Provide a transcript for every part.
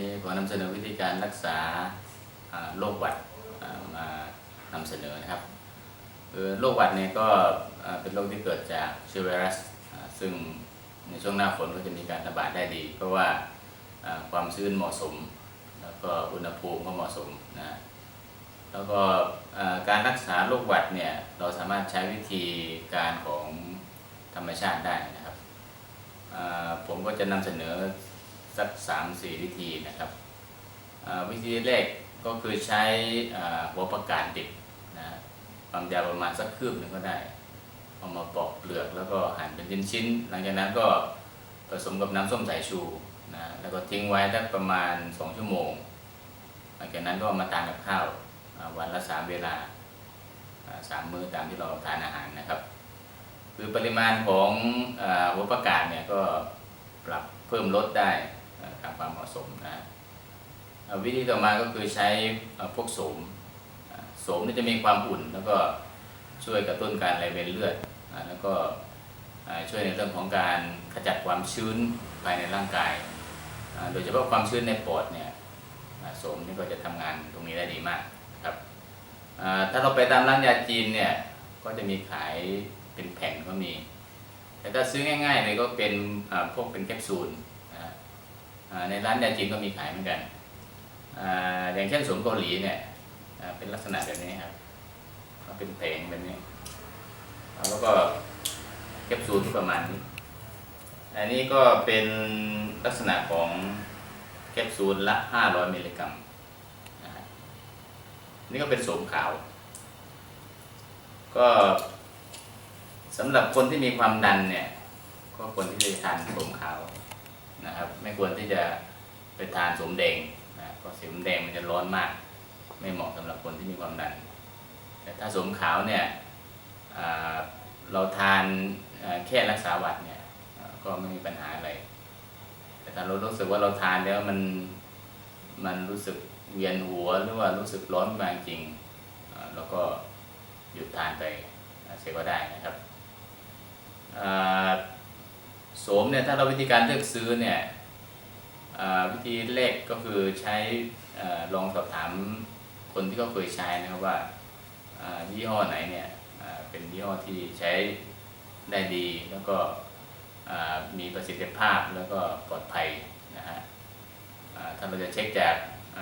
นี้ขอนำเสนอวิธีการรักษาโรคหวัดมานำเสนอนะครับโรคหวัดเนี่ยก็เป็นโรคที่เกิดจากเชื้อไวรัส ซึ่งในช่วงหน้าฝนก็จะมีการระบาดได้ดี เพราะว่าความชื้นเหมาะสม แล้วก็อุณหภูมิก็เหมาะสมนะแล้วก็การรักษาโรคหวัดเนี่ยเราสามารถใช้วิธีการของธรรมชาติได้นะครับผมก็จะนำเสนอ สักสามสี่วิธีนะครับวิธีแรกก็คือใช้หัวประกาศดิบนะความยาวประมาณสักคืบหนึ่งก็ได้เอามาปอกเปลือกแล้วก็หั่นเป็นชิ้นๆหลังจากนั้นก็ผสมกับน้ำส้มสายชูนะแล้วก็ทิ้งไว้สักประมาณ 2 ชั่วโมง หลังจากนั้นก็เอามาทานกับข้าววันละ3เวลาสามมื้อตามที่เราทานอาหารนะครับ คือปริมาณของหัวประกาศเนี่ยก็ปรับเพิ่มลดได้ ตามความเหมาะสมนะวิธีต่อมาก็คือใช้พวกโสมโสมนี่จะมีความอุ่น แล้วก็ช่วยกระตุ้นการไหลเวียนเลือดแล้วก็ช่วยในเรื่องของการขจัดความชื้นภายในร่างกาย โดยเฉพาะความชื้นในปอดเนี่ยโสมนี่ก็จะทำงานตรงนี้ได้ดีมากครับถ้าเราไปตามร้านยาจีนเนี่ยก็จะมีขายเป็นแผ่นก็มี แต่ถ้าซื้อง่ายๆเลยก็เป็นพวกเป็นแคปซูล ในร้านยาจีนก็มีขายเหมือนกันออย่างเช่นสมเกาหลีเนี่ยเป็นลักษณะแบบนี้ครับก็เป็นเพลงแบบนี้แล้วก็แคปซูลที่ประมาณนี้อันนี้ก็เป็นลักษณะของแคปซูลละ 500 มิลลิกรัมนี่ก็เป็นโสมขาว ก็สำหรับคนที่มีความดันเนี่ย ก็ควรที่จะทานโสมขาว นะครับ ไม่ควรที่จะไปทานสมแดงนะเพราะสมแดงมันจะร้อนมาก ไม่เหมาะสำหรับคนที่มีความดัน แต่ถ้าสมขาวเนี่ยเราทานแค่รักษาหวัดเนี่ยก็ไม่มีปัญหาอะไร แต่ถ้าเรารู้สึกว่าเราทานแล้วมันมันรู้สึกเวียนหัวหรือว่ารู้สึกร้อนบางจริงเราก็หยุดทานไปเสียก็ได้นะครับ โสมเนี่ยถ้าเราวิธีการเลือกซื้อเนี่ยวิธีแรกก็คือใช้ลองสอบถามคนที่เขาเคยใช้นะครับว่ายี่ห้อไหนเนี่ยเป็นยี่ห้อที่ใช้ได้ดีแล้วก็มีประสิทธิภาพแล้วก็ปลอดภัยนะฮะถ้าเราจะเช็คจากอ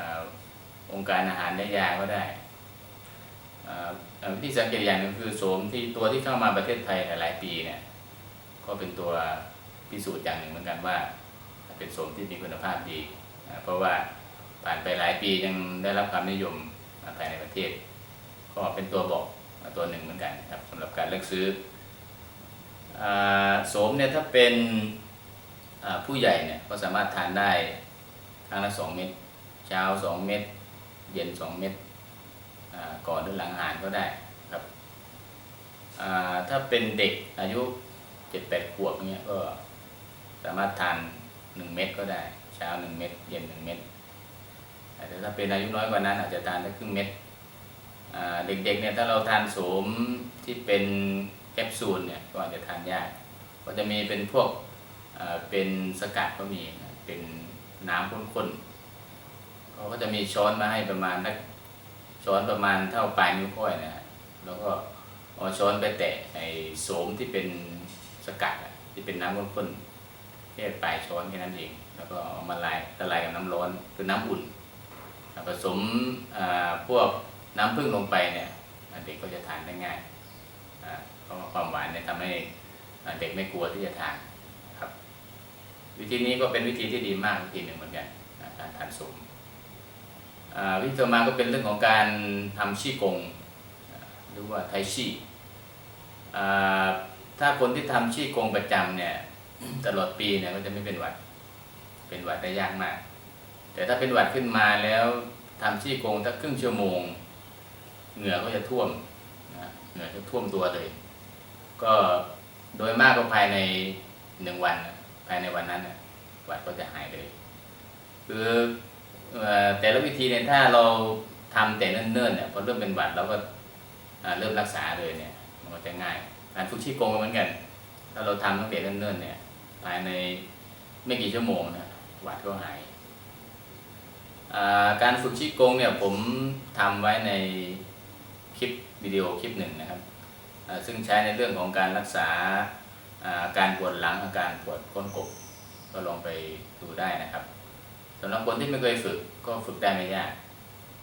องค์การอาหารและยาก็ได้วิธีสังเกตอย่างหนึงคือโสมที่ตัวที่เข้ามาประเทศไทยหลายปีเนี่ยก็เป็นตัว พิสูจน์อย่างหนึ่งเหมือนกันว่า เป็นโสมที่มีคุณภาพดี เพราะว่าผ่านไปหลายปียังได้รับความนิยมภายในประเทศ ก็เป็นตัวบอกตัวหนึ่งเหมือนกันครับสำหรับการเลือกซื้อโสมเนี่ยถ้าเป็นผู้ใหญ่เนี่ยก็สามารถทานได้ครั้งละสองเม็ดเช้าสองเม็ดเย็นสองเม็ดก่อนหรือหลังอาหารก็ได้ครับถ้าเป็นเด็กอายุเจ็ดแปดขวบเนี้ยก็ สามารถทานหนึ่งเม็ดก็ได้ เช้าหนึ่งเม็ดเย็นหนึ่งเม็ดแต่ถ้าเป็นอายุน้อยกว่านั้นอาจจะทานได้ครึ่งเม็ดเด็กๆเนี่ยถ้าเราทานโสมที่เป็นแคปซูลเนี่ยก็อาจจะทานยากก็จะมีเป็นพวกเป็นสกัดก็มีเป็นน้ำข้นๆเขาก็จะมีช้อนมาให้ประมาณสักช้อนประมาณเท่าปลายนิ้วก้อยนะฮะแล้วก็เอาช้อนไปแตะไอ้โสมที่เป็นสกัดที่เป็นน้ำข้นๆ แค่ปลายช้อนแค่นั้นเอง แล้วก็เอามาลายละลายกับน้ำร้อนคือน้ำอุ่นผสมพวกน้ำผึ้งลงไปเนี่ยเด็กก็จะทานได้ง่ายเพราะความหวานเนี่ยทำให้เด็กไม่กลัวที่จะทานครับ วิธีนี้ก็เป็นวิธีที่ดีมากวิธีหนึ่งเหมือนกันการทานสมวิธีต่อมาก็เป็นเรื่องของการทำชี่กงหรือว่าไทชี่ถ้าคนที่ทำชี่กงประจำเนี่ย ตลอดปีเนี่ยก็จะไม่เป็นหวัด เป็นหวัดได้ยากมาก แต่ถ้าเป็นหวัดขึ้นมาแล้วทำชี่กงสักครึ่งชั่วโมง เหงื่อก็จะท่วมนะเหงื่อจะท่วมตัวเลย ก็โดยมากก็ภายในหนึ่งวัน ภายในวันนั้นน่ะหวัดก็จะหายเลย คือแต่ละวิธีเนี่ยถ้าเราทำแต่เนิ่นๆเนี่ยพอเริ่มเป็นหวัดเราก็เริ่มรักษาเลยเนี่ย มันก็จะง่ายการฝึกชี้โกงก็เหมือนกัน ถ้าเราทำตั้งแต่เนิ่นๆเนี่ย ภายในไม่กี่ชั่วโมงนะหวัดก็หายการฝึกชี้กงเนี่ยผมทำไว้ในคลิปวิดีโอคลิปหนึ่งนะครับ ซึ่งใช้ในเรื่องของการรักษาการปวดหลังอาการปวดก้นกบก็ลองไปดูได้นะครับสำหรับคนที่ไม่เคยฝึกก็ฝึกได้ไม่ยาก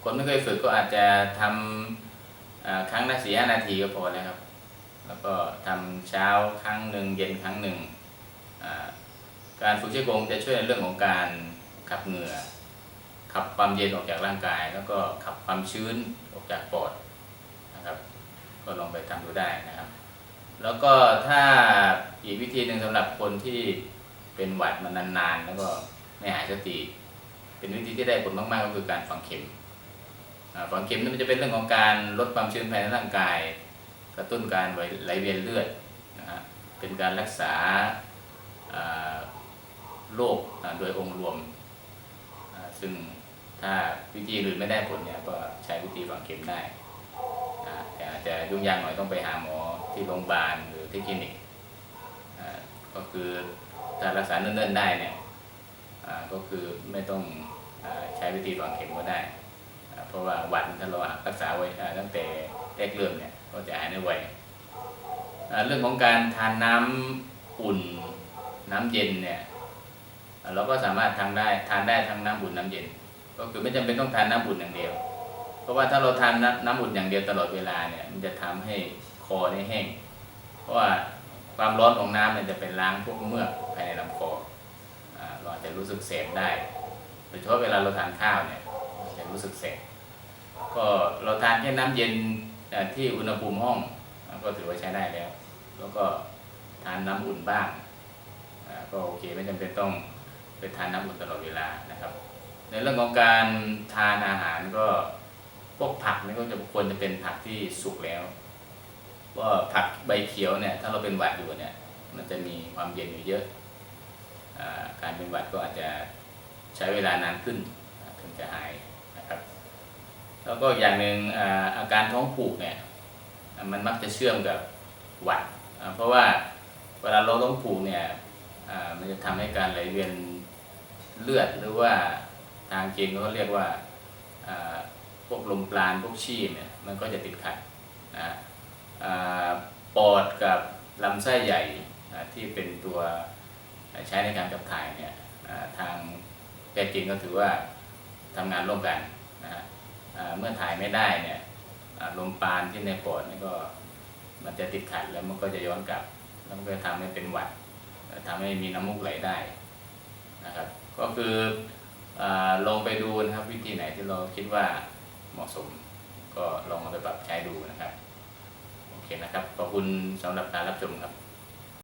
คนไม่เคยฝึกก็อาจจะทำครั้งละสี่ห้านาทีก็พอแล้วครับ แล้วก็ทำเช้าครั้งหนึ่งเย็นครั้งหนึ่ง การฝึกชี้กงจะช่วยในเรื่องของการขับเหงื่อ ขับความเย็นออกจากร่างกาย แล้วก็ขับความชื้นออกจากปอดนะครับ ก็ลองไปทำดูได้นะครับ แล้วก็ถ้าอีกวิธีหนึ่งสำหรับคนที่เป็นหวัดมานานๆ แล้วก็ไม่หายสักทีเป็นวิธีที่ได้ผลมากๆก็คือการฝังเข็มฝังเข็มนี่มันจะเป็นเรื่องของการลดความชื้นภายในร่างกาย กระตุ้นการไหลเวียนเลือดนะฮะเป็นการรักษา โรคโดยองค์รวม ซึ่งถ้าวิธีอื่นไม่ได้ผลเนี่ยก็ใช้วิธีฝังเข็มได้อาแต่อาจจะยุ่งยากหน่อยต้องไปหาหมอที่โรงพยาบาลหรือที่คลินิกก็คือถ้ารักษาเนิ่นๆได้เนี่ยก็คือไม่ต้องอใช้วิธีฝังเข็มก็ได้ เพราะว่าหวัดถ้าเรารักษาไว้ตั้งแต่แรกเริ่มเนี่ยก็จะหายได้ไวเรื่องของการทานน้ำอุ่น น้ำเย็นเนี่ยเราก็สามารถทานได้ทานได้ทั้งน้ำอุ่นน้ำเย็น ก็คือไม่จำเป็นต้องทานน้ำอุ่นอย่างเดียว เพราะว่าถ้าเราทานน้ำน้ำอุ่นอย่างเดียวตลอดเวลาเนี่ยมันจะทำให้คอได้แห้ง เพราะว่าความร้อนของน้ำเนี่ยจะเป็นล้างพวกเมือกภายในลำคออ่าเราอาจจะรู้สึกเสบได้โดยเฉพาะเวลาเราทานข้าวเนี่ยจะรู้สึกเสบก็เราทานแค่น้ำเย็นที่อุณหภูมิห้องก็ถือว่าใช้ได้แล้ว แล้วก็ทานน้ำอุ่นบ้าง ก็โอเคไม่จำเป็นต้องไปทานน้ำอุ่นตลอดเวลานะครับ ในเรื่องของการทานอาหารก็พวกผักนี่ก็จะควรจะเป็นผักที่สุกแล้วว่าผักใบเขียวเนี่ยถ้าเราเป็นหวัดอยู่เนี่ยมันจะมีความเย็นอยู่เยอะอการเป็นหวัดก็อาจจะใช้เวลานานขึ้นถึงจะหายนะครับ แล้วก็อย่างหนึ่งอาอาการท้องผูกเนี่ยมันมักจะเชื่อมกับหวัด เพราะว่าเวลาเราท้องผูกเนี่ย มันจะทำให้การไหลเวียนเลือดหรือว่าทางจีนเขาเรียกว่าพวกลมปราณพวกชีพเนี่ยมันก็จะติดขัดนะปอดกับลำไส้ใหญ่ที่เป็นตัวใช้ในการขับถ่ายเนี่ยทางแพทย์จีนก็ถือว่าทำงานร่วมกันนะฮะเมื่อถ่ายไม่ได้เนี่ยลมปราณที่ในปอดนี่ก็มันจะติดขัดแล้วมันก็จะย้อนกลับแล้วมันก็ทำให้เป็นหวัด ทำให้มีน้ำมูกไหลได้นะครับ ก็คืออลองไปดูนะครับวิธีไหนที่เราคิดว่าเหมาะสม ก็ลองเอาไปปรับใช้ดูนะครับ โอเคนะครับ ขอบคุณสำหรับการรับชมครับ